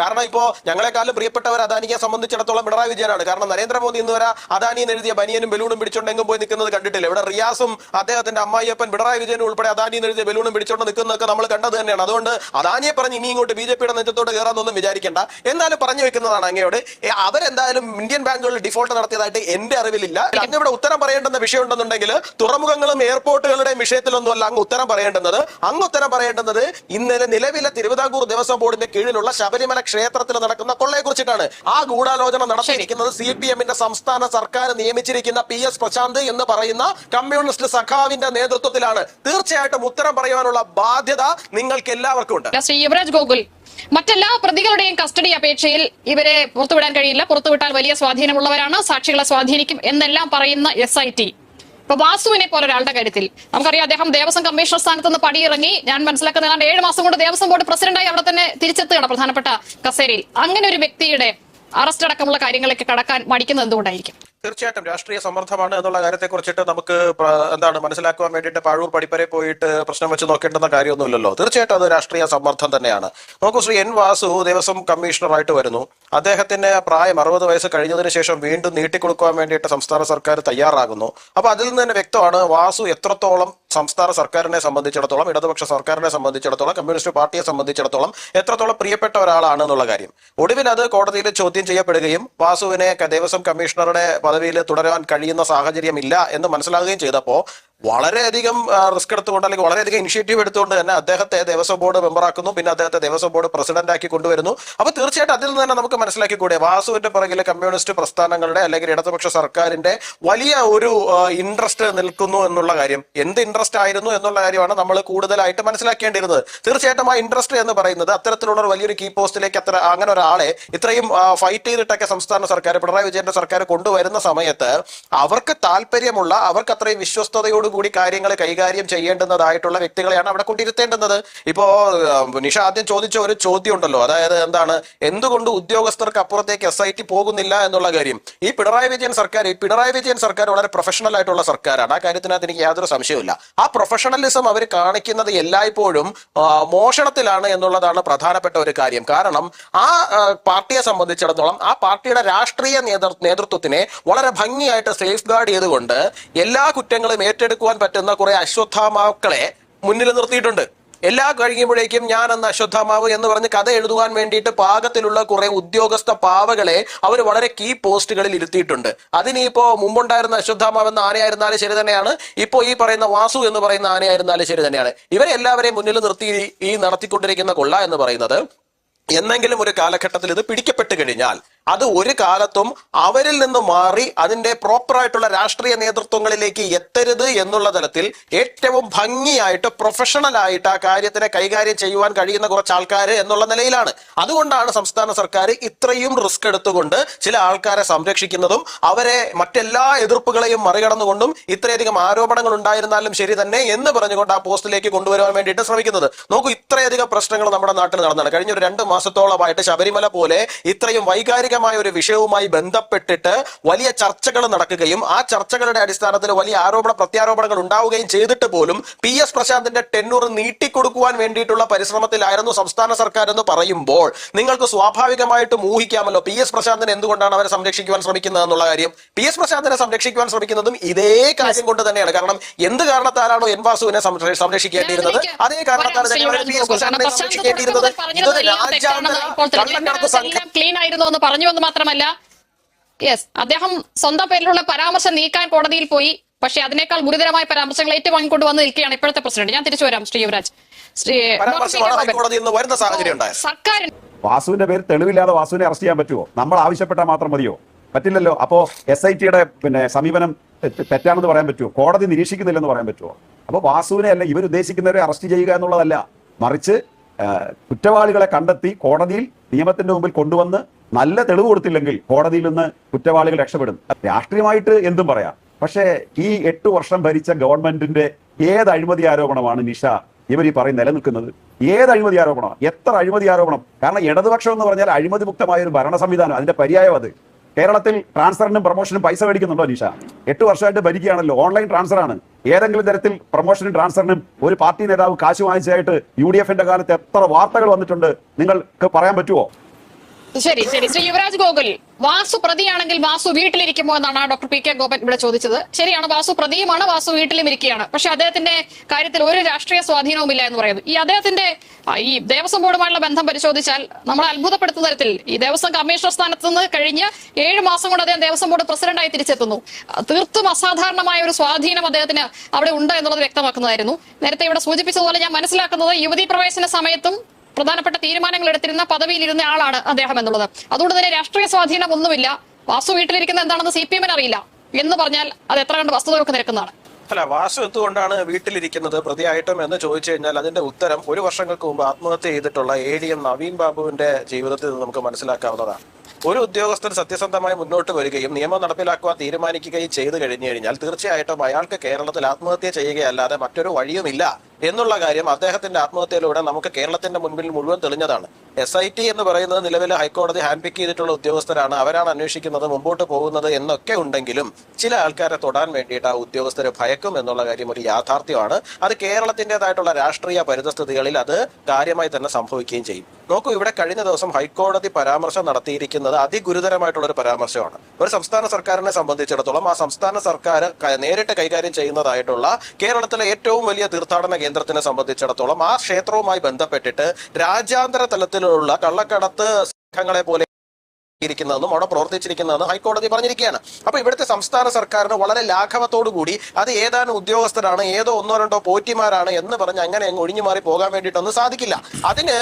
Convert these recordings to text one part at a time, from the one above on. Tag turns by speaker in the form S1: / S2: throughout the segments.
S1: കാരണം ഇപ്പോ ഞങ്ങളെക്കാളും പ്രിയപ്പെട്ടവർ അദാനിയെ സംബന്ധിച്ചിടത്തോളം പിണറായി വിജയനാണ്. കാരണം നരേന്ദ്രമോദി ഇന്ന് വരെ അദാനിയിൽ എഴുതിയ ബനിയനും ബലൂണും പിടിച്ചോണ്ടെങ്കും പോയി നിൽക്കുന്നത് കണ്ടിട്ടില്ല. ഇവിടെ റിയാസും അദ്ദേഹത്തിന്റെ അമ്മായിയപ്പൻ പിണറായി വിജയനും ഉൾപ്പെടെ അദാനിയിൽ എഴുതിയ ബലൂണും പിടിച്ചോണ്ട് നിൽക്കുന്നതൊക്കെ നമ്മൾ കണ്ടത് തന്നെയാണ്. അതുകൊണ്ട് അദാനിയെ പറഞ്ഞ് ഇനി ഇങ്ങോട്ട് ബി ജെ പിയുടെ നെറ്റത്തോട് കയറാന്നൊന്നും വിചാരിക്കേണ്ട. എന്തായാലും പറഞ്ഞു വെക്കുന്നതാണ് അങ്ങയോട്. അവരെന്തായാലും ഇന്ത്യൻ ബാങ്കുകളിൽ ഡിഫോൾട്ട് നടത്തിയതായിട്ട് എന്റെ അറിവിലില്ല. ഇവിടെ ഉത്തരം പറയേണ്ടുന്ന വിഷയം ഉണ്ടെന്നുണ്ടെങ്കിൽ തുറമുഖങ്ങളും എയർപോർട്ടുകളുടെയും വിഷയത്തിലൊന്നും അല്ല അങ്ങ് ഉത്തരം പറയേണ്ടുന്നത്. അങ്ങ് ഉത്തരം പറയേണ്ടുന്നത് ഇന്നലെ നിലവിലെ തിരുവിതാംകൂർ ദേവസ്വം ബോർഡിന്റെ കീഴിലുള്ള ശബരിമല ക്ഷേത്രത്തിൽ നടക്കുന്ന കൊള്ളയെ കുറിച്ചിട്ടാണ്. ആ ഗൂഢാലോചന നടത്തിയിരിക്കുന്നത് സി പി എമ്മിന്റെ സംസ്ഥാന സർക്കാർ നിയമിച്ചിരിക്കുന്ന പി എസ് പ്രശാന്ത് എന്ന് പറയുന്ന കമ്മ്യൂണിസ്റ്റ് സഖാവിന്റെ നേതൃത്വത്തിലാണ്. തീർച്ചയായിട്ടും ഉത്തരം പറയാനുള്ള ബാധ്യത നിങ്ങൾക്ക് എല്ലാവർക്കും ഉണ്ട്
S2: യുവരാജ് ഗോകുൽ മറ്റെല്ലാ പ്രതികളുടെയും കസ്റ്റഡി അപേക്ഷയിൽ ഇവരെ പുറത്തുവിടാൻ കഴിയില്ല. പുറത്തുവിട്ടാൽ വലിയ സ്വാധീനമുള്ളവരാണ്. സാക്ഷികളെ സ്വാധീനിക്കും എന്നെല്ലാം പറയുന്ന എസ് ഐ ടി ഇപ്പൊ വാസുവിനെ പോലെ ഒരാളുടെ കാര്യത്തിൽ. നമുക്കറിയാം അദ്ദേഹം ദേവസ്വം കമ്മീഷണർ സ്ഥാനത്ത് നിന്ന് പടിയിറങ്ങി ഞാൻ മനസ്സിലാക്കുന്ന ഏഴ് മാസം കൊണ്ട് ദേവസ്വം ബോർഡ് പ്രസിഡന്റായി അവിടെ തന്നെ തിരിച്ചെത്തുകയാണ് പ്രധാനപ്പെട്ട കസേരയിൽ. അങ്ങനെ ഒരു വ്യക്തിയുടെ അറസ്റ്റ് അടക്കമുള്ള കാര്യങ്ങളൊക്കെ കടക്കാൻ മടിക്കുന്നത് എന്തുകൊണ്ടായിരിക്കും?
S1: തീർച്ചയായിട്ടും രാഷ്ട്രീയ സമ്മർദ്ദമാണ് എന്നുള്ള കാര്യത്തെ കുറിച്ചിട്ട് നമുക്ക് എന്താണ് മനസ്സിലാക്കുവാൻ വേണ്ടിയിട്ട് പാഴൂർ പടിപ്പരെ പോയിട്ട് പ്രശ്നം വെച്ച് നോക്കേണ്ടെന്ന കാര്യമൊന്നുമില്ലല്ലോ. തീർച്ചയായിട്ടും അത് രാഷ്ട്രീയ സമ്മർദ്ദം തന്നെയാണ്. നോക്കൂ ശ്രീ എൻ വാസു ദേവസ്വം കമ്മീഷണറായിട്ട് വരുന്നു. അദ്ദേഹത്തിന് പ്രായം അറുപത് വയസ്സ് കഴിഞ്ഞതിന് ശേഷം വീണ്ടും നീട്ടിക്കൊടുക്കുവാൻ വേണ്ടിയിട്ട് സംസ്ഥാന സർക്കാർ തയ്യാറാകുന്നു. അപ്പൊ അതിൽ നിന്ന് തന്നെ വ്യക്തമാണ് വാസു എത്രത്തോളം സംസ്ഥാന സർക്കാരിനെ സംബന്ധിച്ചിടത്തോളം ഇടതുപക്ഷ സർക്കാരിനെ സംബന്ധിച്ചിടത്തോളം കമ്മ്യൂണിസ്റ്റ് പാർട്ടിയെ സംബന്ധിച്ചിടത്തോളം എത്രത്തോളം പ്രിയപ്പെട്ട ഒരാളാണ് എന്നുള്ള കാര്യം. ഒടുവിൽ അത് കോടതിയിൽ ചോദ്യം ചെയ്യപ്പെടുകയും വാസുവിനെ ദേവസ്വം കമ്മീഷണറുടെ പദവിയിൽ തുടരാൻ കഴിയുന്ന സാഹചര്യം ഇല്ല എന്ന് മനസ്സിലാകുകയും ചെയ്തപ്പോൾ വളരെയധികം റിസ്ക് എടുത്തുകൊണ്ട് അല്ലെങ്കിൽ വളരെയധികം ഇനിഷ്യേറ്റീവ് എടുത്തുകൊണ്ട് തന്നെ അദ്ദേഹത്തെ ദേവസ്വം ബോർഡ് മെമ്പറാക്കുന്നു പിന്നെ അദ്ദേഹത്തെ ദേവസ്വം ബോർഡ് പ്രസിഡന്റ് ആക്കി കൊണ്ടുവരുന്നു. അപ്പൊ തീർച്ചയായിട്ടും അതിൽ നിന്ന് തന്നെ നമുക്ക് മനസ്സിലാക്കിക്കൂടെ വാസുവിന്റെ പുറകിലെ കമ്മ്യൂണിസ്റ്റ് പ്രസ്ഥാനങ്ങളുടെ അല്ലെങ്കിൽ ഇടതുപക്ഷ സർക്കാരിന്റെ വലിയ ഒരു ഇൻട്രസ്റ്റ് നിൽക്കുന്നു എന്നുള്ള കാര്യം. എന്ത് ഇൻട്രസ്റ്റ് ആയിരുന്നു എന്നുള്ള കാര്യമാണ് നമ്മൾ കൂടുതലായിട്ട് മനസ്സിലാക്കേണ്ടിയിരുന്നത്. തീർച്ചയായിട്ടും ആ ഇൻട്രസ്റ്റ് എന്ന് പറയുന്നത് അത്തരത്തിലുള്ള ഒരു വലിയൊരു കീ പോസ്റ്റിലേക്ക് അത്ര അങ്ങനെ ഒരാളെ ഇത്രയും ഫൈറ്റ് ചെയ്തിട്ടൊക്കെ സംസ്ഥാന സർക്കാർ പിണറായി വിജയന്റെ സർക്കാർ കൊണ്ടുവരുന്ന സമയത്ത് അവർക്ക് താല്പര്യമുള്ള അവർക്ക് അത്രയും വിശ്വസ്തയോടുകൂടി കാര്യങ്ങൾ കൈകാര്യം ചെയ്യേണ്ടുന്നതായിട്ടുള്ള വ്യക്തികളെയാണ് അവിടെ കൊണ്ടിരുത്തേണ്ടുന്നത്. ഇപ്പോ നിഷ ആദ്യം ചോദിച്ച ഒരു ചോദ്യം ഉണ്ടല്ലോ അതായത് എന്താണ്? എന്തുകൊണ്ട് ഉദ്യോഗസ്ഥർക്ക് അപ്പുറത്തേക്ക് എസ് ഐ ടി പോകുന്നില്ല എന്നുള്ള കാര്യം. ഈ പിണറായി വിജയൻ സർക്കാർ ഈ പിണറായി വിജയൻ സർക്കാർ വളരെ പ്രൊഫഷണൽ ആയിട്ടുള്ള സർക്കാരാണ്. ആ കാര്യത്തിനകത്ത് എനിക്ക് യാതൊരു സംശയമില്ല ആ പ്രൊഫഷണലിസം അവർ കാണിക്കുന്നത് എല്ലായ്പ്പോഴും മോഷണത്തിലാണ് എന്നുള്ളതാണ് പ്രധാനപ്പെട്ട ഒരു കാര്യം. കാരണം ആ പാർട്ടിയെ സംബന്ധിച്ചിടത്തോളം ആ പാർട്ടിയുടെ രാഷ്ട്രീയ നേതൃത്വത്തിനെ വളരെ ഭംഗിയായിട്ട് സേഫ് ഗാർഡ് ചെയ്തുകൊണ്ട് എല്ലാ കുറ്റങ്ങളും ഏറ്റെടുക്കുവാൻ പറ്റുന്ന കുറെ അശ്വത്ഥാമാക്കളെ മുന്നിൽ നിർത്തിയിട്ടുണ്ട്. എല്ലാ കഴിയുമ്പോഴേക്കും ഞാൻ എന്ന അശ്വത്ഥാമാവ് എന്ന് പറഞ്ഞ് കഥ എഴുതുവാൻ വേണ്ടിയിട്ട് പാകത്തിലുള്ള കുറെ ഉദ്യോഗസ്ഥ പാവകളെ അവർ വളരെ കീ പോസ്റ്റുകളിൽ ഇരുത്തിയിട്ടുണ്ട്. അതിനിപ്പോ മുമ്പുണ്ടായിരുന്ന അശ്വത്ഥാമാവ് എന്ന ആനയായിരുന്നാലും ശരി തന്നെയാണ്. ഇപ്പോ ഈ പറയുന്ന വാസു എന്ന് പറയുന്ന ആനയായിരുന്നാലും ശരി തന്നെയാണ്. ഇവരെ എല്ലാവരെയും മുന്നിൽ നിർത്തി ഈ നടത്തിക്കൊണ്ടിരിക്കുന്ന കൊള്ള എന്ന് പറയുന്നത്. എന്നെങ്കിലും ഒരു കാലഘട്ടത്തിൽ ഇത് പിടിക്കപ്പെട്ട് കഴിഞ്ഞാൽ അത് ഒരു കാലത്തും അവരിൽ നിന്ന് മാറി അതിന്റെ പ്രോപ്പറായിട്ടുള്ള രാഷ്ട്രീയ നേതൃത്വങ്ങളിലേക്ക് എത്തരുത് എന്നുള്ള തലത്തിൽ ഏറ്റവും ഭംഗിയായിട്ട് പ്രൊഫഷണൽ ആയിട്ട് ആ കാര്യത്തിനെ കൈകാര്യം ചെയ്യുവാൻ കഴിയുന്ന കുറച്ച് ആൾക്കാർ എന്നുള്ള നിലയിലാണ്. അതുകൊണ്ടാണ് സംസ്ഥാന സർക്കാർ ഇത്രയും റിസ്ക് എടുത്തുകൊണ്ട് ചില ആൾക്കാരെ സംരക്ഷിക്കുന്നതും അവരെ മറ്റെല്ലാ എതിർപ്പുകളെയും മറികടന്നുകൊണ്ടും ഇത്രയധികം ആരോപണങ്ങൾ ഉണ്ടായിരുന്നാലും ശരി തന്നെ എന്ന് പറഞ്ഞുകൊണ്ട് ആ പോസ്റ്റിലേക്ക് കൊണ്ടുവരാൻ വേണ്ടിയിട്ട് ശ്രമിക്കുന്നത്. നോക്കൂ ഇത്രയധികം പ്രശ്നങ്ങൾ നമ്മുടെ നാട്ടിൽ നടന്നതാണ് കഴിഞ്ഞ ഒരു രണ്ട് മാസത്തോളമായിട്ട് ശബരിമല പോലെ ഇത്രയും വൈകാരികമായ ഒരു വിഷയവുമായി ബന്ധപ്പെട്ടിട്ട് വലിയ ചർച്ചകൾ നടക്കുകയും ആ ചർച്ചകളുടെ അടിസ്ഥാനത്തിൽ വലിയ ആരോപണ പ്രത്യാരോപണങ്ങൾ ഉണ്ടാവുകയും ചെയ്തിട്ട് പോലും പി എസ് പ്രശാന്തിന്റെ ടെന്നൂർ നീട്ടിക്കൊടുക്കുവാൻ വേണ്ടിയിട്ടുള്ള പരിശ്രമത്തിലായിരുന്നു സംസ്ഥാന സർക്കാർ എന്ന് പറയുമ്പോൾ നിങ്ങൾക്ക് സ്വാഭാവികമായിട്ടും ഊഹിക്കാമല്ലോ പി എസ് പ്രശാന്തിനെ എന്തുകൊണ്ടാണ് അവരെ സംരക്ഷിക്കുവാൻ ശ്രമിക്കുന്നത് എന്നുള്ള കാര്യം. പി എസ് പ്രശാന്തിനെ സംരക്ഷിക്കുവാൻ ശ്രമിക്കുന്നതും ഇതേ കാര്യം കൊണ്ട് തന്നെയാണ്. കാരണം എന്ത് കാരണത്താലാണോ എൻ വാസുവിനെ സംര- സംരക്ഷിക്കേണ്ടിയിരുന്നത്? അതേ കാരണത്താൽ തന്നെയാണ് പി എസ് പ്രശാന്തിനെ സംരക്ഷിക്കേണ്ടിയിരുന്നത്. ഇതൊരു രാജ്യാന്തര കള്ളക്കടത്ത് സംഘം
S2: ക്ലീൻ ആയിരുന്നു എന്ന് പറഞ്ഞു എന്ന് മാത്രമല്ല യെസ് അദ്ദേഹം സ്വന്തം പേരിലുള്ള പരാമർശം നീക്കാൻ കോടതിയിൽ പോയി. പക്ഷെ അതിനേക്കാൾ ഗുരുതരമായ പരാമർശങ്ങൾ ഏറ്റുവാങ്ങിക്കൊണ്ട് വന്ന് നിൽക്കുകയാണ് ഇപ്പോഴത്തെ പ്രസിഡന്റ്. ഞാൻ തിരിച്ചു വരാം ശ്രീ യുവരാജ്. സർക്കാരിന്
S3: വാസുവിന്റെ പേര് തെളിവില്ലാതെ വാസുവിനെ അറസ്റ്റ് ചെയ്യാൻ പറ്റുമോ? നമ്മൾ ആവശ്യപ്പെട്ടാൽ മാത്രം മതിയോ? പറ്റില്ലല്ലോ. അപ്പോ എസ് ഐ ടിയുടെ പിന്നെ സമീപനം തെറ്റാണെന്ന് പറയാൻ പറ്റുമോ? കോടതി നിരീക്ഷിക്കുന്നില്ലെന്ന് പറയാൻ പറ്റുമോ? അപ്പൊ വാസുവിനെ അല്ല ഇവർ ഉദ്ദേശിക്കുന്നവരെ അറസ്റ്റ് ചെയ്യുക എന്നുള്ളതല്ല. മറിച്ച് കുറ്റവാളികളെ കണ്ടെത്തി കോടതിയിൽ നിയമത്തിന്റെ മുമ്പിൽ കൊണ്ടുവന്ന് നല്ല തെളിവ് കൊടുത്തില്ലെങ്കിൽ കോടതിയിൽ നിന്ന് കുറ്റവാളികൾ രക്ഷപ്പെടും. രാഷ്ട്രീയമായിട്ട് എന്തും പറയാം. പക്ഷേ ഈ എട്ട് വർഷം ഭരിച്ച ഗവൺമെന്റിന്റെ ഏത് അഴിമതി ആരോപണമാണ് നിഷ ഇവർ ഈ പറയും നിലനിൽക്കുന്നത്? ഏത് അഴിമതി ആരോപണമാണ്? എത്ര അഴിമതി ആരോപണം? കാരണം ഇടതുപക്ഷം എന്ന് പറഞ്ഞാൽ അഴിമതി മുക്തമായ ഒരു ഭരണ സംവിധാനം അതിന്റെ പര്യായം അത്. കേരളത്തിൽ ട്രാൻസ്ഫറിനും പ്രൊമോഷനും പൈസ മേടിക്കുന്നുണ്ടോ നിഷ? എട്ട് വർഷമായിട്ട് ഭരിക്കുകയാണല്ലോ ഓൺലൈൻ ട്രാൻസ്ഫർ ആണ്. ഏതെങ്കിലും തരത്തിൽ പ്രൊമോഷനും ട്രാൻസ്ഫറിനും ഒരു പാർട്ടി നേതാവ് കാശ് വാങ്ങിച്ചതായിട്ട് യു ഡി എഫിന്റെ കാലത്ത് എത്ര വാർത്തകൾ വന്നിട്ടുണ്ട്? നിങ്ങൾക്ക് പറയാൻ പറ്റുമോ
S2: ശരി ശരി. ശ്രീ യുവരാജ് ഗോകുൽ വാസു പ്രതിയാണെങ്കിൽ വാസു വീട്ടിലിരിക്കുമോ എന്നാണ് ഡോക്ടർ പി കെ ഗോപൻ ഇവിടെ ചോദിച്ചത്. ശരിയാണ് വാസു പ്രതിയുമാണ് വാസു വീട്ടിലും ഇരിക്കുകയാണ് പക്ഷെ അദ്ദേഹത്തിന്റെ കാര്യത്തിൽ ഒരു രാഷ്ട്രീയ സ്വാധീനവും ഇല്ല എന്ന് പറയുന്നത് ഈ അദ്ദേഹത്തിന്റെ ഈ ദേവസ്വം ബോർഡുമായുള്ള ബന്ധം പരിശോധിച്ചാൽ നമ്മളെ അത്ഭുതപ്പെടുത്തുന്ന തരത്തിൽ ഈ ദേവസ്വം കമ്മീഷണർ സ്ഥാനത്ത് നിന്ന് കഴിഞ്ഞ് ഏഴ് മാസം കൊണ്ട് അദ്ദേഹം ദേവസ്വം ബോർഡ് പ്രസിഡന്റായി തിരിച്ചെത്തുന്നു. തീർത്തും അസാധാരണമായ ഒരു സ്വാധീനം അദ്ദേഹത്തിന് അവിടെ ഉണ്ട് എന്നുള്ളത് വ്യക്തമാക്കുന്നതായിരുന്നു. നേരത്തെ ഇവിടെ സൂചിപ്പിച്ചതുപോലെ ഞാൻ മനസ്സിലാക്കുന്നത് യുവതി പ്രവേശന സമയത്തും പ്രധാനപ്പെട്ട തീരുമാനങ്ങൾ എടുത്തിരുന്ന പദവിയിലിരുന്ന ആളാണ് അദ്ദേഹം എന്നുള്ളത്. അതുകൊണ്ട് തന്നെ രാഷ്ട്രീയ സ്വാധീനം ഒന്നുമില്ല. വാസു വീട്ടിലിരിക്കുന്ന എന്താണെന്ന് സി പി എമ്മിന് അറിയില്ല. എന്ന് പറഞ്ഞാൽ അത് എത്ര കണ്ട് വസ്തുതകൾക്ക് നിരക്കുന്നതാണ്.
S1: അല്ല വാസു എന്തുകൊണ്ടാണ് വീട്ടിലിരിക്കുന്നത് പ്രതിയായിട്ടും എന്ന് ചോദിച്ചു കഴിഞ്ഞാൽ അതിന്റെ ഉത്തരം ഒരു വർഷങ്ങൾക്ക് മുമ്പ് ആത്മഹത്യ ചെയ്തിട്ടുള്ള എ ഡി എം നവീൻ ബാബുവിന്റെ ജീവിതത്തിൽ നിന്ന് നമുക്ക് മനസ്സിലാക്കാവുന്നതാണ്. ഒരു ഉദ്യോഗസ്ഥൻ സത്യസന്ധമായി മുന്നോട്ട് വരികയും നിയമം നടപ്പിലാക്കുവാൻ തീരുമാനിക്കുകയും ചെയ്തു കഴിഞ്ഞു കഴിഞ്ഞാൽ തീർച്ചയായിട്ടും അയാൾക്ക് കേരളത്തിൽ ആത്മഹത്യ ചെയ്യുകയല്ലാതെ മറ്റൊരു വഴിയുമില്ല എന്നുള്ള കാര്യം അദ്ദേഹത്തിന്റെ ആത്മഹത്യയിലൂടെ നമുക്ക് കേരളത്തിന്റെ മുൻപിൽ മുഴുവൻ തെളിഞ്ഞതാണ്. എസ് ഐ ടി എന്ന് പറയുന്നത് നിലവിൽ ഹൈക്കോടതി ഹാൻഡ് പിക്ക് ചെയ്തിട്ടുള്ള ഉദ്യോഗസ്ഥരാണ്. അവരാണ് അന്വേഷിക്കുന്നത് മുമ്പോട്ട് പോകുന്നത് എന്നൊക്കെ ഉണ്ടെങ്കിലും ചില ആൾക്കാരെ തൊടാൻ വേണ്ടിയിട്ട് ആ ഉദ്യോഗസ്ഥരെ ഭയക്കും എന്നുള്ള കാര്യം ഒരു യാഥാർത്ഥ്യമാണ്. അത് കേരളത്തിന്റെതായിട്ടുള്ള രാഷ്ട്രീയ പരിതസ്ഥിതികളിൽ അത് കാര്യമായി തന്നെ സംഭവിക്കുകയും ചെയ്യും. നോക്കൂ ഇവിടെ കഴിഞ്ഞ ദിവസം ഹൈക്കോടതി പരാമർശം നടത്തിയിരിക്കുന്നത് അതിഗുരുതരമായിട്ടുള്ള ഒരു പരാമർശമാണ്. ഒരു സംസ്ഥാന സർക്കാരിനെ സംബന്ധിച്ചിടത്തോളം ആ സംസ്ഥാന സർക്കാർ നേരിട്ട് കൈകാര്യം ചെയ്യുന്നതായിട്ടുള്ള കേരളത്തിലെ ഏറ്റവും വലിയ തീർത്ഥാടന കേന്ദ്രത്തിനെ സംബന്ധിച്ചിടത്തോളം ആ ക്ഷേത്രവുമായി ബന്ധപ്പെട്ടിട്ട് രാജ്യാന്തര തലത്തിലുള്ള കള്ളക്കടത്ത് സംഘങ്ങളെ പോലെ ഇരിക്കുന്നതെന്നും അവിടെ പ്രവർത്തിച്ചിരിക്കുന്നതെന്നും ഹൈക്കോടതി പറഞ്ഞിരിക്കുകയാണ്. അപ്പൊ ഇവിടുത്തെ സംസ്ഥാന സർക്കാരിന് വളരെ കൂടി അത് ഏതാനും ഉദ്യോഗസ്ഥരാണ് ഏതോ ഒന്നോ രണ്ടോ പോറ്റിമാരാണ് എന്ന് പറഞ്ഞ് അങ്ങനെ അങ്ങ് ഒഴിഞ്ഞു മാറി പോകാൻ വേണ്ടിയിട്ടൊന്നും സാധിക്കില്ല. അതിന്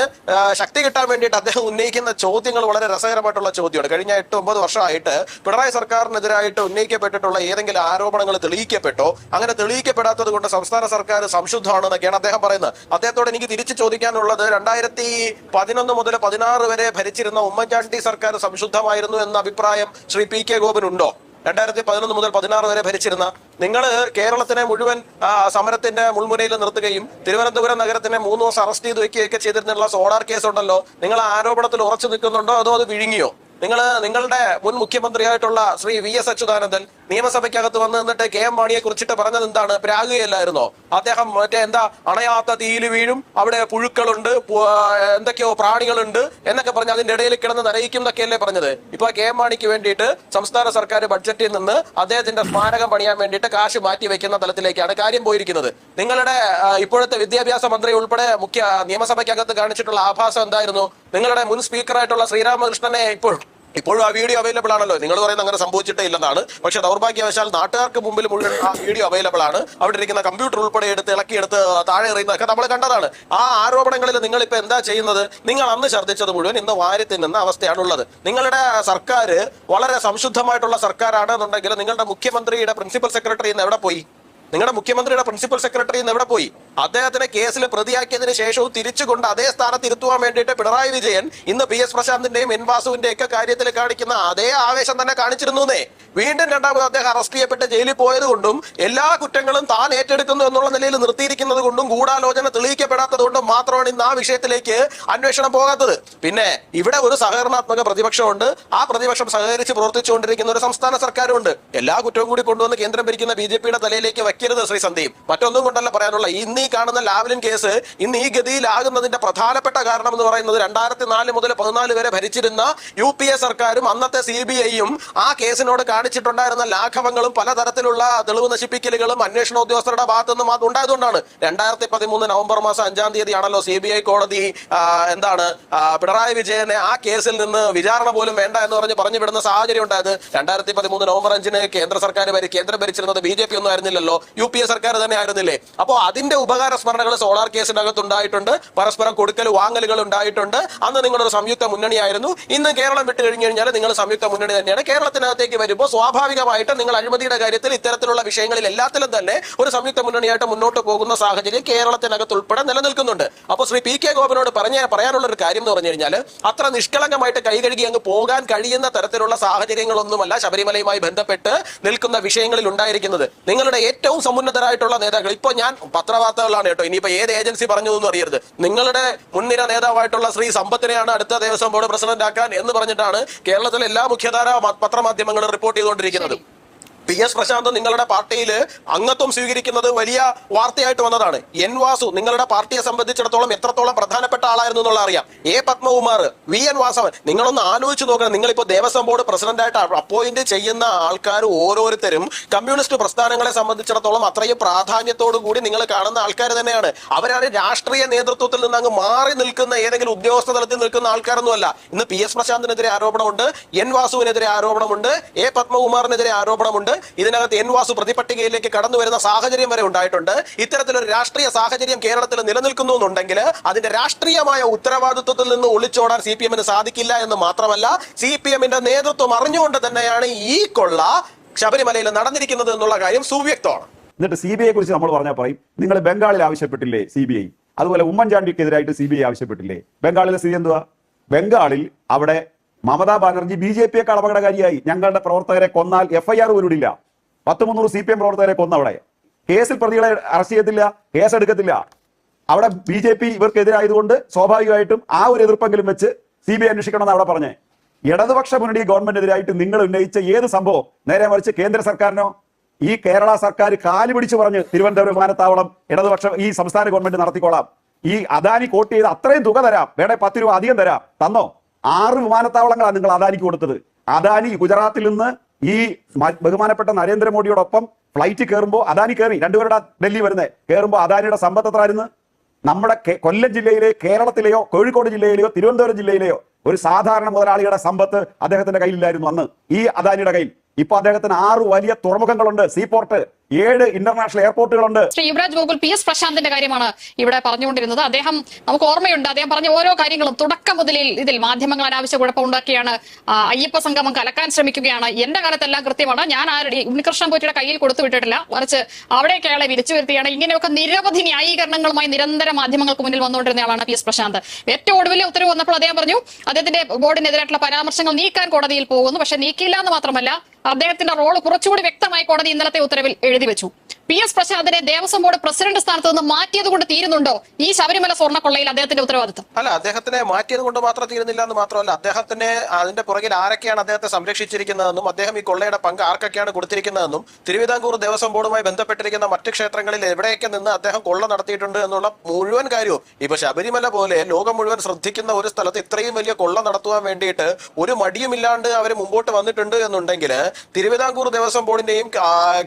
S1: ശക്തി കിട്ടാൻ വേണ്ടിയിട്ട് അദ്ദേഹം ഉന്നയിക്കുന്ന ചോദ്യങ്ങൾ വളരെ രസകരമായിട്ടുള്ള ചോദ്യമാണ്. കഴിഞ്ഞ എട്ട് ഒമ്പത് വർഷമായിട്ട് പിണറായി സർക്കാരിനെതിരായിട്ട് ഉന്നയിക്കപ്പെട്ടിട്ടുള്ള ഏതെങ്കിലും ആരോപണങ്ങൾ തെളിയിക്കപ്പെട്ടോ അങ്ങനെ തെളിയിക്കപ്പെടാത്തത് കൊണ്ട് സംസ്ഥാന സർക്കാർ സംശുദ്ധമാണെന്നൊക്കെയാണ് അദ്ദേഹം പറയുന്നത്. അദ്ദേഹത്തോട് എനിക്ക് തിരിച്ചു ചോദിക്കാനുള്ളത് രണ്ടായിരത്തി പതിനൊന്ന് മുതൽ പതിനാറ് വരെ ഭരിച്ചിരുന്ന ഉമ്മൻചാണ്ടി സർക്കാർ സംശുദ്ധമായിരുന്നു എന്ന അഭിപ്രായം ശ്രീ പി കെ ഗോപനുണ്ടോ രണ്ടായിരത്തി പതിനൊന്ന് മുതൽ പതിനാറ് വരെ ഭരിച്ചിരുന്ന നിങ്ങൾ കേരളത്തിനെ മുഴുവൻ സമരത്തിന്റെ മുൾമുനയിൽ നിർത്തുകയും തിരുവനന്തപുരം നഗരത്തിനെ മൂന്ന് ദിവസം അറസ്റ്റ് ചെയ്ത് വെക്കുകയൊക്കെ ചെയ്തിരുന്നുള്ള സോളാർ കേസ് ഉണ്ടല്ലോ നിങ്ങൾ ആരോപണത്തിൽ ഉറച്ചു നിൽക്കുന്നുണ്ടോ? അതോ അത് വിഴുങ്ങിയോ? നിങ്ങൾ നിങ്ങളുടെ മുൻ മുഖ്യമന്ത്രിയായിട്ടുള്ള ശ്രീ വി എസ് അച്യുതാനന്ദൻ നിയമസഭയ്ക്കകത്ത് വന്ന് നിന്നിട്ട് കെ എം മാണിയെ കുറിച്ചിട്ട് പറഞ്ഞത് എന്താണ്? പ്രാകുകയല്ലായിരുന്നോ? അദ്ദേഹം മറ്റേ എന്താ അണയാത്ത തീയിൽ വീഴും അവിടെ പുഴുക്കളുണ്ട് എന്തൊക്കെയോ പ്രാണികളുണ്ട് എന്നൊക്കെ പറഞ്ഞ് അതിന്റെ ഇടയിൽ കിടന്ന് നരയിക്കും എന്നൊക്കെയല്ലേ പറഞ്ഞത്. ഇപ്പൊ കെ എം മാണിക്ക് വേണ്ടിയിട്ട് സംസ്ഥാന സർക്കാർ ബഡ്ജറ്റിൽ നിന്ന് അദ്ദേഹത്തിന്റെ സ്മാരകം പണിയാൻ വേണ്ടിയിട്ട് കാശ് മാറ്റി വെക്കുന്ന തലത്തിലേക്കാണ് കാര്യം പോയിരിക്കുന്നത്. നിങ്ങളുടെ ഇപ്പോഴത്തെ വിദ്യാഭ്യാസ മന്ത്രി ഉൾപ്പെടെ മുഖ്യ നിയമസഭയ്ക്കകത്ത് കാണിച്ചിട്ടുള്ള ആഭാസം എന്തായിരുന്നു? നിങ്ങളുടെ മുൻ സ്പീക്കറായിട്ടുള്ള ശ്രീരാമകൃഷ്ണനെ ഇപ്പോൾ ഇപ്പോഴും ആ വീഡിയോ അവൈലബിൾ ആണല്ലോ. നിങ്ങൾ പറയുന്നത് അങ്ങനെ സംഭവിച്ചിട്ടേ ഇല്ലെന്നാണ്. പക്ഷെ ദൗർഭാഗ്യവശാൽ നാട്ടുകാർക്ക് മുമ്പിൽ മുഴുവൻ ആ വീഡിയോ അവൈലബിൾ ആണ്. അവിടെ ഇരിക്കുന്ന കമ്പ്യൂട്ടർ ഉൾപ്പെടെ എടുത്ത് ഇളക്കിയെടുത്ത് താഴെ എറിയുന്നതൊക്കെ നമ്മൾ കണ്ടതാണ്. ആ ആരോപണങ്ങളിൽ നിങ്ങൾ ഇപ്പൊ എന്താ ചെയ്യുന്നത്? നിങ്ങൾ അന്ന് ഛർദ്ദിച്ചത് മുഴുവൻ ഇന്ന് വാരി തിന്നുന്ന അവസ്ഥയാണുള്ളത്. നിങ്ങളുടെ സർക്കാർ വളരെ സംശുദ്ധമായിട്ടുള്ള സർക്കാരാണെന്നുണ്ടെങ്കിൽ നിങ്ങളുടെ മുഖ്യമന്ത്രിയുടെ പ്രിൻസിപ്പൽ സെക്രട്ടറി ഇന്ന് എവിടെ പോയി? നിങ്ങളുടെ മുഖ്യമന്ത്രിയുടെ പ്രിൻസിപ്പൽ സെക്രട്ടറി ഇന്ന് എവിടെ പോയി? അദ്ദേഹത്തിനെ കേസിൽ പ്രതിയാക്കിയതിന് ശേഷവും തിരിച്ചുകൊണ്ട് അതേ സ്ഥാനത്ത് ഇരുത്തുവാൻ വേണ്ടിയിട്ട് പിണറായി വിജയൻ ഇന്ന് പി എസ് പ്രശാന്തിന്റെയും എൻ വാസുവിന്റെയും ഒക്കെ കാര്യത്തിൽ കാണിക്കുന്ന അതേ ആവേശം തന്നെ കാണിച്ചിരുന്നേ വീണ്ടും രണ്ടാമത് അദ്ദേഹം അറസ്റ്റ് ചെയ്യപ്പെട്ട് ജയിലിൽ പോയത് കൊണ്ടും എല്ലാ കുറ്റങ്ങളും താൻ ഏറ്റെടുക്കുന്നു എന്നുള്ള നിലയിൽ നിർത്തിയിരിക്കുന്നത് കൊണ്ടും ഗൂഢാലോചന തെളിയിക്കപ്പെടാത്തത് കൊണ്ടും മാത്രമാണ് ഇന്ന് ആ വിഷയത്തിലേക്ക് അന്വേഷണം പോകാത്തത്. പിന്നെ ഇവിടെ ഒരു സഹകരണാത്മക പ്രതിപക്ഷമുണ്ട്. ആ പ്രതിപക്ഷം സഹകരിച്ച് പ്രവർത്തിച്ചുകൊണ്ടിരിക്കുന്ന ഒരു സംസ്ഥാന സർക്കാരുണ്ട്. എല്ലാ കുറ്റവും കൂടി കൊണ്ടുവന്ന് കേന്ദ്രം ഭരിക്കുന്ന ബി ജെ പിയുടെ തലയിലേക്ക് വയ്ക്കരുത് ശ്രീ സന്ദീപ്. മറ്റൊന്നും കൊണ്ടല്ല പറയാനുള്ള. ഇന്ന് ഈ കാണുന്ന ലാവലിൻ കേസ് ഇന്ന് ഈ ഗതിയിലാകുന്നതിന്റെ പ്രധാനപ്പെട്ട കാരണം എന്ന് പറയുന്നത് രണ്ടായിരത്തി നാല് മുതൽ പതിനാല് വരെ ഭരിച്ചിരുന്ന യു പി എ സർക്കാരും അന്നത്തെ സി ബി ഐയും ആ കേസിനോട് കാണിച്ചിട്ടുണ്ടായിരുന്ന ലാഘവങ്ങളും പലതരത്തിലുള്ള തെളിവ് നശിപ്പിക്കലുകളും അന്വേഷണ ഉദ്യോഗസ്ഥരുടെ ഭാഗത്തു നിന്നും അത് ഉണ്ടായതുകൊണ്ടാണ്. രണ്ടായിരത്തി പതിമൂന്ന് നവംബർ മാസം അഞ്ചാം തീയതിയാണല്ലോ സി ബി ഐ കോടതി എന്താണ് പിണറായി വിജയനെ ആ കേസിൽ നിന്ന് വിചാരണ പോലും വേണ്ട എന്ന് പറഞ്ഞ് പറഞ്ഞു വിടുന്ന സാഹചര്യം ഉണ്ടായത് രണ്ടായിരത്തി പതിമൂന്ന് നവംബർ അഞ്ചിന് കേന്ദ്ര സർക്കാർ കേന്ദ്രം ഭരിച്ചിരുന്നത് ബി ജെ പി ഒന്നും ആയിരുന്നില്ലല്ലോ യു പി എ സർക്കാർ തന്നെ ആയിരുന്നില്ലേ? അപ്പോൾ അതിന്റെ ഉപകാര സ്മരണകൾ സോളാർ കേസിനകത്ത് ഉണ്ടായിട്ടുണ്ട് പരസ്പരം കൊടുക്കൽ വാങ്ങലുകൾ ഉണ്ടായിട്ടുണ്ട്. അന്ന് നിങ്ങളൊരു സംയുക്ത മുന്നണിയായിരുന്നു. ഇന്ന് കേരളം വിട്ട് കഴിഞ്ഞു കഴിഞ്ഞാൽ നിങ്ങൾ സംയുക്ത മുന്നണി തന്നെയാണ്. കേരളത്തിനകത്തേക്ക് വരുമ്പോൾ സ്വാഭാവികമായിട്ട് നിങ്ങൾ അഴിമതിയുടെ കാര്യത്തിൽ ഇത്തരത്തിലുള്ള വിഷയങ്ങളിൽ എല്ലാത്തിലും തന്നെ ഒരു സംയുക്ത മുന്നണിയായിട്ട് മുന്നോട്ട് പോകുന്ന സാഹചര്യം കേരളത്തിനകത്ത് ഉൾപ്പെടെ നിലനിൽക്കുന്നുണ്ട്. അപ്പോൾ ശ്രീ പി കെ ഗോപനോട് പറഞ്ഞ പറയാനുള്ള ഒരു കാര്യം എന്ന് പറഞ്ഞു കഴിഞ്ഞാൽ അത്ര നിഷ്കളങ്കമായിട്ട് കൈകഴുകി അങ്ങ് പോകാൻ കഴിയുന്ന തരത്തിലുള്ള സാഹചര്യങ്ങളൊന്നുമല്ല ശബരിമലയുമായി ബന്ധപ്പെട്ട് നിൽക്കുന്ന വിഷയങ്ങളിൽ ഉണ്ടായിരിക്കുന്നത്. നിങ്ങളുടെ ഏറ്റവും സമുന്നതരായിട്ടുള്ള നേതാക്കൾ ഇപ്പൊ ഞാൻ പത്രവാർത്തകളാണ് കേട്ടോ. ഇനിയിപ്പോ ഏത് ഏജൻസി പറഞ്ഞു എന്നൊന്നും അറിയരുത്. നിങ്ങളുടെ മുൻനിര നേതാവായിട്ടുള്ള ശ്രീ സമ്പത്തിനെയാണ് അടുത്ത ദേവസ്വം ബോർഡ് പ്രസിഡന്റ് ആക്കാൻ എന്ന് പറഞ്ഞിട്ടാണ് കേരളത്തിലെ എല്ലാ മുഖ്യധാര പത്രമാധ്യമങ്ങളും റിപ്പോർട്ട് ചെയ്തുകൊണ്ടിരിക്കുന്നത്. പി എസ് പ്രശാന്ത് നിങ്ങളുടെ പാർട്ടിയിൽ അംഗത്വം സ്വീകരിക്കുന്നത് വലിയ വാർത്തയായിട്ട് വന്നതാണ്. എൻ വാസു നിങ്ങളുടെ പാർട്ടിയെ സംബന്ധിച്ചിടത്തോളം എത്രത്തോളം പ്രധാനപ്പെട്ട ആളായിരുന്നു എന്നുള്ള അറിയാം. A Padmakumar V N Vasavan നിങ്ങളൊന്ന് ആലോചിച്ച് നോക്കണം. നിങ്ങളിപ്പോ ദേവസ്വം ബോർഡ് പ്രസിഡന്റായിട്ട് അപ്പോയിന്റ് ചെയ്യുന്ന ആൾക്കാർ ഓരോരുത്തരും കമ്മ്യൂണിസ്റ്റ് പ്രസ്ഥാനങ്ങളെ സംബന്ധിച്ചിടത്തോളം അത്രയും പ്രാധാന്യത്തോടു കൂടി നിങ്ങൾ കാണുന്ന ആൾക്കാർ തന്നെയാണ്. അവരാണ് രാഷ്ട്രീയ നേതൃത്വത്തിൽ നിന്ന് അങ്ങ് മാറി നിൽക്കുന്ന ഏതെങ്കിലും ഉദ്യോഗസ്ഥ തലത്തിൽ നിൽക്കുന്ന ആൾക്കാരൊന്നുമല്ല. ഇന്ന് പി എസ് പ്രശാന്തിനെതിരെ ആരോപണമുണ്ട് എൻ വാസുവിനെതിരെ ആരോപണമുണ്ട് എ പത്മകുമാറിനെതിരെ ആരോപണമുണ്ട്. ഇതിനകത്ത് എൻ വാസു പ്രതിപട്ടികയിലേക്ക് കടന്നു വരുന്ന സാഹചര്യം വരെ ഉണ്ടായിട്ടുണ്ട്. ഇത്തരത്തിലൊരു രാഷ്ട്രീയ സാഹചര്യം കേരളത്തിൽ നിലനിൽക്കുന്നു എന്നുണ്ടെങ്കിൽ അതിന്റെ രാഷ്ട്രീയമായ ഉത്തരവാദിത്വത്തിൽ നിന്ന് ഒളിച്ചോടാൻ സി പി എമ്മിന് സാധിക്കില്ല എന്ന് മാത്രമല്ല സി പി എമ്മിന്റെ നേതൃത്വം അറിഞ്ഞുകൊണ്ട് തന്നെയാണ് ഈ കൊള്ള ശബരിമലയിൽ നടന്നിരിക്കുന്നത് എന്നുള്ള കാര്യം സുവ്യക്തമാണ്
S3: എന്നിട്ട് സി ബി ഐ കുറിച്ച് നമ്മൾ പറഞ്ഞാൽ പറയും നിങ്ങൾ ബംഗാളിൽ ആവശ്യപ്പെട്ടില്ലേ സി ബി ഐ? അതുപോലെ ഉമ്മൻചാണ്ടിക്കെതിരായിട്ട് സി ബി ഐ ആവശ്യപ്പെട്ടില്ലേ? ബംഗാളിലെ സ്ഥിതി എന്തുവാ? ബംഗാളിൽ അവിടെ മമതാ ബാനർജി ബി ജെ പിയേക്കാൾ അപകടകാരിയായി. ഞങ്ങളുടെ പ്രവർത്തകരെ കൊന്നാൽ എഫ് ഐ ആർ പോലും ഇല്ല പത്ത് മുന്നൂറ് സി പി എം പ്രവർത്തകരെ കൊന്നവിടെ കേസിൽ പ്രതികളെ അറസ്റ്റ് ചെയ്യത്തില്ല കേസ് എടുക്കത്തില്ല അവിടെ ബി ജെ പി ഇവർക്കെതിരായതുകൊണ്ട് സ്വാഭാവികമായിട്ടും ആ ഒരു എതിർപ്പെങ്കിലും വെച്ച് സി ബി ഐ അന്വേഷിക്കണമെന്ന് അവിടെ പറഞ്ഞേ. ഇടതുപക്ഷ മുന്നണി ഗവൺമെന്റിനെതിരായിട്ട് നിങ്ങൾ ഉന്നയിച്ച ഏത് സംഭവം? നേരെ മറിച്ച് കേന്ദ്ര സർക്കാരിനോ? ഈ കേരള സർക്കാർ കാലു പിടിച്ചു പറഞ്ഞ് തിരുവനന്തപുരം വിമാനത്താവളം ഇടതുപക്ഷ ഈ സംസ്ഥാന ഗവൺമെന്റ് നടത്തിക്കോളാം. ഈ അദാനി കോട്ട് ചെയ്ത് അത്രയും തുക തരാം. വേണേ പത്ത് രൂപ അധികം തരാം. തന്നോ? ആറ് വിമാനത്താവളങ്ങളാണ് നിങ്ങൾ അദാനിക്ക് കൊടുത്തത്. അദാനി ഗുജറാത്തിൽ നിന്ന് ഈ ബഹുമാനപ്പെട്ട നരേന്ദ്രമോദിയോടൊപ്പം ഫ്ലൈറ്റ് കയറുമ്പോൾ അദാനി കയറി. രണ്ടുപേരുടെ ഡൽഹി വരുന്നത് കയറുമ്പോൾ അദാനിയുടെ സമ്പത്ത് എത്രയായിരുന്നു? നമ്മുടെ കൊല്ലം ജില്ലയിലെ കേരളത്തിലെയോ കോഴിക്കോട് ജില്ലയിലെയോ തിരുവനന്തപുരം ജില്ലയിലെയോ ഒരു സാധാരണ മുതലാളിയുടെ സമ്പത്ത് അദ്ദേഹത്തിന്റെ കയ്യിലില്ലായിരുന്നു അന്ന്. ഈ അദാനിയുടെ കയ്യിൽ. ഇപ്പൊ അദ്ദേഹത്തിന് ആറ് വലിയ തുറമുഖങ്ങളുണ്ട്. സീപോർട്ട് ഏഴ് ഇന്റർനാഷണൽ എയർപോർട്ടുകളുണ്ട്
S2: ശ്രീ യുവരാജ് ഗോകുൽ പി എസ് പ്രശാന്തിന്റെ കാര്യമാണ് ഇവിടെ പറഞ്ഞുകൊണ്ടിരുന്നത്. അദ്ദേഹം നമുക്ക് ഓർമ്മയുണ്ട്. അദ്ദേഹം പറഞ്ഞ ഓരോ കാര്യങ്ങളും തുടക്കം മുതലിൽ ഇതിൽ മാധ്യമങ്ങൾ അനാവശ്യ കുഴപ്പമുണ്ടാക്കിയാണ് അയ്യപ്പ സംഗമം കലക്കാൻ ശ്രമിക്കുകയാണ്. എന്റെ കാലത്തെല്ലാം കൃത്യമാണ്. ഞാൻ ആരുടെ ഉണ്ണികൃഷ്ണൻ പോറ്റിയുടെ കയ്യിൽ കൊടുത്തു വിട്ടിട്ടില്ല. മറിച്ച് അവിടെയൊക്കെ അയാളെ വിരിച്ചു വരുത്തിയാണ്. ഇങ്ങനെയൊക്കെ നിരവധി ന്യായീകരണങ്ങളുമായി നിരന്തരം മാധ്യമങ്ങൾക്ക് മുന്നിൽ വന്നുകൊണ്ടിരുന്ന ആളാണ് പി എസ് പ്രശാന്ത്. ഏറ്റവും ഒടുവിൽ ഉത്തരവ് വന്നപ്പോൾ അദ്ദേഹം പറഞ്ഞു അദ്ദേഹത്തിന്റെ ബോർഡിനെതിരായിട്ടുള്ള പരാമർശങ്ങൾ നീക്കാൻ കോടതിയിൽ പോകുന്നു. പക്ഷെ നീക്കില്ല എന്ന് മാത്രമല്ല അദ്ദേഹത്തിന്റെ റോൾ കുറച്ചുകൂടി വ്യക്തമായി കോടതി ഇന്നലത്തെ ഉത്തരവിൽ എഴുതി വെച്ചു. പി എസ് പ്രശാന്തിനെ ദേവസ്വം ബോർഡ് പ്രസിഡന്റ് സ്ഥാനത്ത് നിന്ന് മാറ്റിയത് കൊണ്ട് തീരുന്നുണ്ടോ? ഈ ശബരിമല സ്വർണക്കൊള്ളയിൽ അദ്ദേഹത്തിന്റെ ഉത്തരവാദിത്തം
S1: അല്ല അദ്ദേഹത്തിനെ മാറ്റിയത് കൊണ്ട് മാത്രം തീരുന്നില്ല എന്ന് മാത്രമല്ല അദ്ദേഹത്തിന് അതിന്റെ പുറകിൽ ആരൊക്കെയാണ് അദ്ദേഹത്തെ സംരക്ഷിച്ചിരിക്കുന്നതെന്നും അദ്ദേഹം ഈ കൊള്ളയുടെ പങ്ക് ആർക്കൊക്കെയാണ് കൊടുത്തിരിക്കുന്നതെന്നും തിരുവിതാംകൂർ ദേവസ്വം ബോർഡുമായി ബന്ധപ്പെട്ടിരിക്കുന്ന മറ്റ് ക്ഷേത്രങ്ങളിൽ എവിടെയൊക്കെ നിന്ന് അദ്ദേഹം കൊള്ള നടത്തിയിട്ടുണ്ട് എന്നുള്ള മുഴുവൻ കാര്യവും ഇപ്പൊ ശബരിമല പോലെ ലോകം മുഴുവൻ ശ്രദ്ധിക്കുന്ന ഒരു സ്ഥലത്ത് ഇത്രയും വലിയ കൊള്ള നടത്തുവാൻ വേണ്ടിയിട്ട് ഒരു മടിയുമില്ലാണ്ട് അവർ മുമ്പോട്ട് വന്നിട്ടുണ്ട് എന്നുണ്ടെങ്കിൽ തിരുവിതാംകൂർ ദേവസ്വം ബോർഡിന്റെയും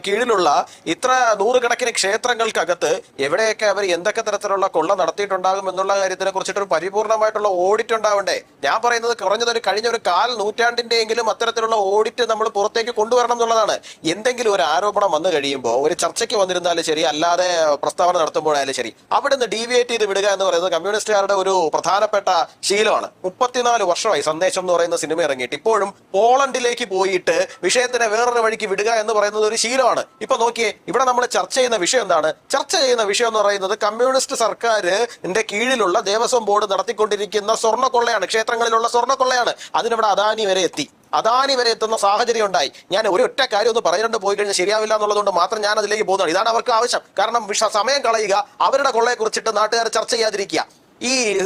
S1: കീഴിലുള്ള ഇത്ര നൂറുകണക്കിന് ക്ഷേത്രങ്ങൾക്കകത്ത് എവിടെയൊക്കെ അവർ എന്തൊക്കെ തരത്തിലുള്ള കൊള്ള നടത്തിയിട്ടുണ്ടാകും എന്നുള്ള കാര്യത്തിനെ കുറിച്ചിട്ടൊരു പരിപൂർണമായിട്ടുള്ള ഓഡിറ്റ് ഉണ്ടാവണ്ടേ? ഞാൻ പറയുന്നത് കുറഞ്ഞത് ഒരു കഴിഞ്ഞ ഒരു കാൽ നൂറ്റാണ്ടിന്റെയെങ്കിലും അത്തരത്തിലുള്ള ഓഡിറ്റ് നമ്മൾ പുറത്തേക്ക് കൊണ്ടുവരണം എന്നുള്ളതാണ്. എന്തെങ്കിലും ഒരു ആരോപണം വന്നു കഴിയുമ്പോൾ ഒരു ചർച്ചയ്ക്ക് വന്നിരുന്നാലും ശരി അല്ലാതെ പ്രസ്താവന നടത്തുമ്പോഴായാലും ശരി അവിടെ നിന്ന് ഡീവിയേറ്റ് ചെയ്ത് വിടുക എന്ന് പറയുന്നത് കമ്മ്യൂണിസ്റ്റുകാരുടെ ഒരു പ്രധാനപ്പെട്ട ശീലമാണ്. മുപ്പത്തിനാല് വർഷമായി സന്ദേശം എന്ന് പറയുന്ന സിനിമ ഇറങ്ങിയിട്ട് ഇപ്പോഴും പോളണ്ടിലേക്ക് പോയിട്ട് വിഷയത്തിനെ വേറൊരു വഴിക്ക് വിടുക എന്ന് പറയുന്നത് ഒരു ശീലമാണ്. ഇപ്പൊ നോക്കിയേ ഇവിടെ നമ്മൾ ചർച്ച ചെയ്യുന്ന വിഷയം എന്താണ്? ചർച്ച ചെയ്യുന്ന വിഷയം എന്ന് പറയുന്നത് കമ്മ്യൂണിസ്റ്റ് സർക്കാരിന്റെ കീഴിലുള്ള ദേവസ്വം ബോർഡ് നടത്തിക്കൊണ്ടിരിക്കുന്ന സ്വർണക്കൊള്ളയാണ് ക്ഷേത്രങ്ങളിലുള്ള സ്വർണക്കൊള്ളയാണ്. അതിനിവിടെ അദാനി വരെ എത്തി. അദാനി വരെ എത്തുന്ന സാഹചര്യം ഉണ്ടായി. ഞാൻ ഒരു ഒറ്റ കാര്യം ഒന്ന് പറഞ്ഞിട്ട് പോയി കഴിഞ്ഞാൽ ശരിയാവില്ല എന്നുള്ളതുകൊണ്ട് മാത്രം ഞാൻ അതിലേക്ക് പോകുന്നതാണ്. ഇതാണ് അവർക്ക് ആവശ്യം. കാരണം സമയം കളയുക അവരുടെ കൊള്ളയെ കുറിച്ചിട്ട് നാട്ടുകാർ ചർച്ച ചെയ്യാതിരിക്കുക. ഈ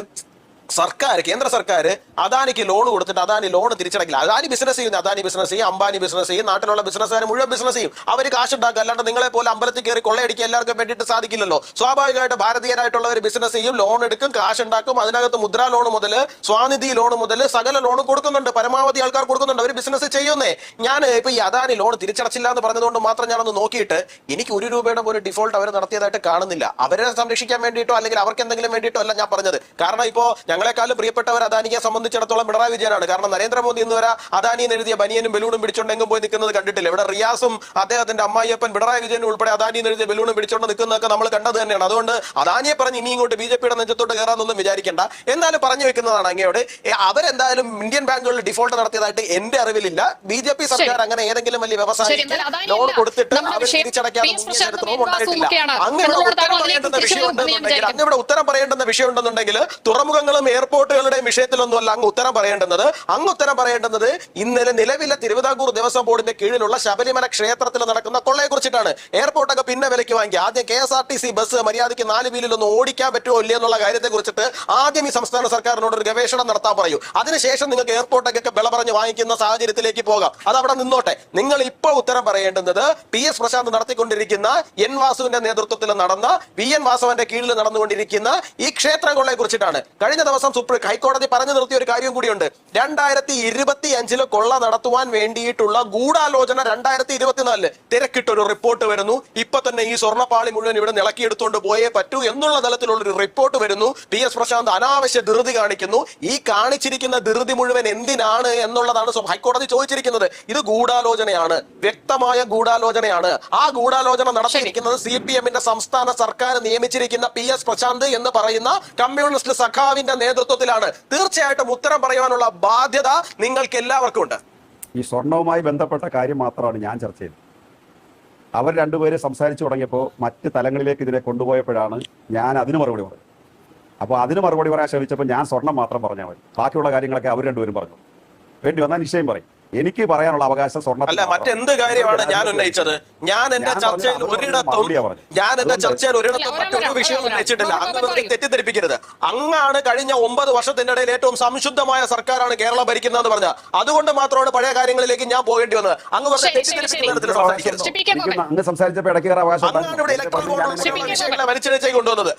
S1: സർക്കാർ കേന്ദ്ര സർക്കാർ അദാനിക്ക് ലോൺ കൊടുത്തിട്ട് അദാനി ലോൺ തിരിച്ചടക്കില്ല. അദാനി ബിസിനസ് ചെയ്യുന്ന. അദാനി ബിസിനസ് ചെയ്യും അംബാനി ബിസിനസ് ചെയ്യും നാട്ടിലുള്ള ബിസിനസ്സുകാർ മുഴുവൻ ബിസിനസ് ചെയ്യും. അവർ കാശുണ്ടാക്കുക. അല്ലാണ്ട് നിങ്ങളെ പോലെ അമ്പലത്തിൽ കയറി കൊള്ളയടിക്കുക എല്ലാവർക്കും വേണ്ടിയിട്ട് സാധിക്കില്ലല്ലോ. സ്വാഭാവികമായിട്ട് ഭാരതീയരായിട്ടുള്ളവർ ബിസിനസ് ചെയ്യും ലോൺ എടുക്കും കാശ് ഉണ്ടാക്കും അതിനകത്ത് മുദ്രാ ലോൺ മുതൽ സ്വാനിധി ലോൺ മുതൽ സകല ലോൺ കൊടുക്കുന്നുണ്ട്. പരമാവധി ആൾക്കാർ കൊടുക്കുന്നുണ്ട്. അവർ ബിസിനസ് ചെയ്യുന്നേ. ഞാൻ ഇപ്പൊ ഈ അദാനി ലോൺ തിരിച്ചടച്ചില്ല എന്ന് പറഞ്ഞതുകൊണ്ട് മാത്രം ഞാനൊന്ന് നോക്കിയിട്ട് എനിക്ക് ഒരു രൂപയുടെ പോലും ഡിഫോൾട്ട് അവർ നടത്തിയതായിട്ട് കാണുന്നില്ല. അവരെ സംരക്ഷിക്കാൻ വേണ്ടിയിട്ടോ അല്ലെങ്കിൽ അവർക്ക് എന്തെങ്കിലും വേണ്ടിയിട്ടോ അല്ല ഞാൻ പറഞ്ഞത്. കാരണം ഇപ്പോ ഞങ്ങളെക്കാളും പ്രിയപ്പെട്ടവർ അദാനിയെ സംബന്ധിച്ചിടത്തോളം പിണറായി വിജയനാണ്. കാരണം നരേന്ദ്രമോദി ഇന്ന് വരെ അദാനി എഴുതിയ ബനിയനും ബലൂണും പിടിച്ചോണ്ടെങ്കും പോയി നിൽക്കുന്നത് കണ്ടിട്ടില്ല. ഇവിടെ റിയാസും അദ്ദേഹത്തിന്റെ അമ്മായിയപ്പൻ പിണറായി വിജയൻ ഉൾപ്പെടെ അദാനി എന്ന് എഴുതിയ ബലൂണും പിടിച്ചോണ്ട് നിൽക്കുന്നതൊക്കെ നമ്മൾ കണ്ടത് തന്നെയാണ്. അതുകൊണ്ട് അദാനിയെ പറഞ്ഞ് ഇനി ഇങ്ങോട്ട് ബി ജെ പിയുടെ നെഞ്ചത്തോട്ട് കയറാമെന്നൊന്നും വിചാരിക്കേണ്ട. എന്നാലും പറഞ്ഞു വെക്കുന്നതാണ് അങ്ങയോട്. അവരെന്തായാലും ഇന്ത്യൻ ബാങ്കുകളിൽ ഡിഫോൾട്ട് നടത്തിയതായിട്ട് എന്റെ അറിവിലില്ല. ബി ജെ പി സർക്കാർ അങ്ങനെ ഏതെങ്കിലും വലിയ
S2: വ്യവസായ
S1: ലോൺ കൊടുത്തിട്ട് അവർ
S2: തിരിച്ചടയ്ക്കാൻ
S1: ഉണ്ടായിട്ടില്ല. ഉത്തരം പറയേണ്ടുന്ന വിഷയം ഉണ്ടെന്നുണ്ടെങ്കിൽ. അങ്ങയുടെ ഉത്തരം പറയേണ്ടുന്ന വിഷയം ഉണ്ടെന്നുണ്ടെങ്കിൽ തുറമുഖങ്ങളും എയർപോർട്ടുകളുടെയും വിഷയത്തിലൊന്നും അല്ല അങ്ങ് ഉത്തരം പറയേണ്ടുന്നത്. അങ്ങ് ഉത്തരം പറയേണ്ടുന്നത് ഇന്നലെ നിലവിലെ തിരുവിതാംകൂർ ദേവസ്വം ബോർഡിന്റെ കീഴിലുള്ള ശബരിമല ക്ഷേത്രത്തിൽ നടക്കുന്ന കൊള്ളയെ കുറിച്ചിട്ടാണ്. എയർപോർട്ടൊക്കെ പിന്നെ വിലയ്ക്ക് വാങ്ങി. ആദ്യം K S R T C bus മര്യാദയ്ക്ക് നാല് വീലിലൊന്നും ഓടിക്കാൻ പറ്റുമോ ഇല്ല എന്നുള്ള കാര്യത്തെ കുറിച്ചിട്ട് ആദ്യം ഈ സംസ്ഥാന സർക്കാരിനോട് ഒരു ഗവേഷണം നടത്താൻ പറയൂ. അതിനുശേഷം നിങ്ങൾക്ക് എയർപോർട്ടൊക്കെ വില പറഞ്ഞ് വാങ്ങിക്കുന്ന സാഹചര്യത്തിലേക്ക് പോകാം. അത് അവിടെ നിന്നോട്ടെ. നിങ്ങൾ ഇപ്പോൾ ഉത്തരം പറയേണ്ടുന്നത് പി എസ് പ്രശാന്ത് നടത്തിക്കൊണ്ടിരിക്കുന്ന എൻ വാസുവിന്റെ നേതൃത്വത്തിൽ നടന്ന വി എൻ വാസവന്റെ കീഴിൽ നടന്നുകൊണ്ടിരിക്കുന്ന ഈ ക്ഷേത്രങ്ങളെ കുറിച്ചിട്ടാണ്. കഴിഞ്ഞ ദിവസം സുപ്രീം ഹൈക്കോടതി പറഞ്ഞു നിർത്തിയ ഒരു കാര്യം കൂടിയുണ്ട്. രണ്ടായിരത്തി ഇരുപത്തി അഞ്ചിൽ കൊള്ള നടത്തുവാൻ വേണ്ടിയിട്ടുള്ള ഗൂഢാലോചന രണ്ടായിരത്തി ഇരുപത്തിനാലിൽ തിരക്കിട്ടൊരു റിപ്പോർട്ട് വരുന്നു. ഇപ്പൊ തന്നെ ഈ സ്വർണപ്പാളി മുഴുവൻ ഇവിടെ നിളക്കിയെടുത്തുകൊണ്ട് പോയേ പറ്റൂ എന്നുള്ള തലത്തിലുള്ള ഒരു റിപ്പോർട്ട് വരുന്നു. പി എസ് പ്രശാന്ത് അനാവശ്യ ധൃതി കാണിക്കുന്നു. ഈ കാണിച്ചിരിക്കുന്ന ധൃതി മുഴുവൻ എന്തിനാണ് എന്നുള്ളതാണ് ഹൈക്കോടതി ചോദിച്ചിരിക്കുന്നത്. ഇത് ഗൂഢാലോചനയാണ്. വ്യക്തമായ ഗൂഢാലോചനയാണ്. ആ ഗൂഢാലോചന നടത്തിയിരിക്കുന്നത് സി പി എമ്മിന്റെ സംസ്ഥാന സർക്കാർ നിയമിച്ചിരിക്കുന്ന പി എസ് പ്രശാന്ത് എന്ന് പറയുന്ന കമ്മ്യൂണിസ്റ്റ് സഖാവിന്റെ നേതൃത്വത്തിലാണ്. തീർച്ചയായിട്ടും ഉത്തരം പറയാനുള്ള ബാധ്യത നിങ്ങൾക്ക് എല്ലാവർക്കും ഉണ്ട്
S3: ഈ സ്വർണവുമായി ബന്ധപ്പെട്ട കാര്യം മാത്രമാണ് ഞാൻ ചർച്ച ചെയ്തത്. അവർ രണ്ടുപേരെ സംസാരിച്ചു തുടങ്ങിയപ്പോൾ മറ്റ് തലങ്ങളിലേക്ക് ഇതിനെ കൊണ്ടുപോയപ്പോഴാണ് ഞാൻ അതിന് മറുപടി പറഞ്ഞത്. അപ്പോൾ അതിന് മറുപടി പറയാൻ ശ്രമിച്ചപ്പോൾ ഞാൻ സ്വർണം മാത്രം പറഞ്ഞാൽ മതി. ബാക്കിയുള്ള കാര്യങ്ങളൊക്കെ അവർ രണ്ടുപേരും പറഞ്ഞു. വേണ്ടി വന്നാൽ നിശ്ചയം പറയും. എനിക്ക് പറയാനുള്ള അവകാശം സ്വർണ
S1: അല്ല. മറ്റെന്ത് കാര്യമാണ് ഞാൻ ഉന്നയിച്ചത്? ഞാൻ എന്റെ ചർച്ചയിൽ ഒരിടത്തും ഞാൻ എന്റെ ചർച്ചയിൽ ഒരിടത്തും മറ്റൊരു വിഷയം ഉന്നയിച്ചിട്ടില്ല. അങ്ങ്. തെറ്റിദ്ധരിപ്പിക്കരുത്. അങ്ങാണ് കഴിഞ്ഞ ഒമ്പത് വർഷത്തിന്റെ ഇടയിൽ ഏറ്റവും സംശുദ്ധമായ സർക്കാരാണ് കേരളം ഭരിക്കുന്നതെന്ന് പറഞ്ഞ. അതുകൊണ്ട് മാത്രമാണ് പഴയ കാര്യങ്ങളിലേക്ക് ഞാൻ പോകേണ്ടി വന്നത്. അങ്ങ് തെറ്റിദ്ധരിപ്പിക്കുന്ന.
S3: അങ്ങ് സംസാരിച്ചപ്പോൾ ഇടയ്ക്ക് കയറാൻ അവകാശം
S1: കൊണ്ടുവന്നത് അങ്ങാണ് വലിച്ചഴിച്ചു കൊണ്ടുവന്നത്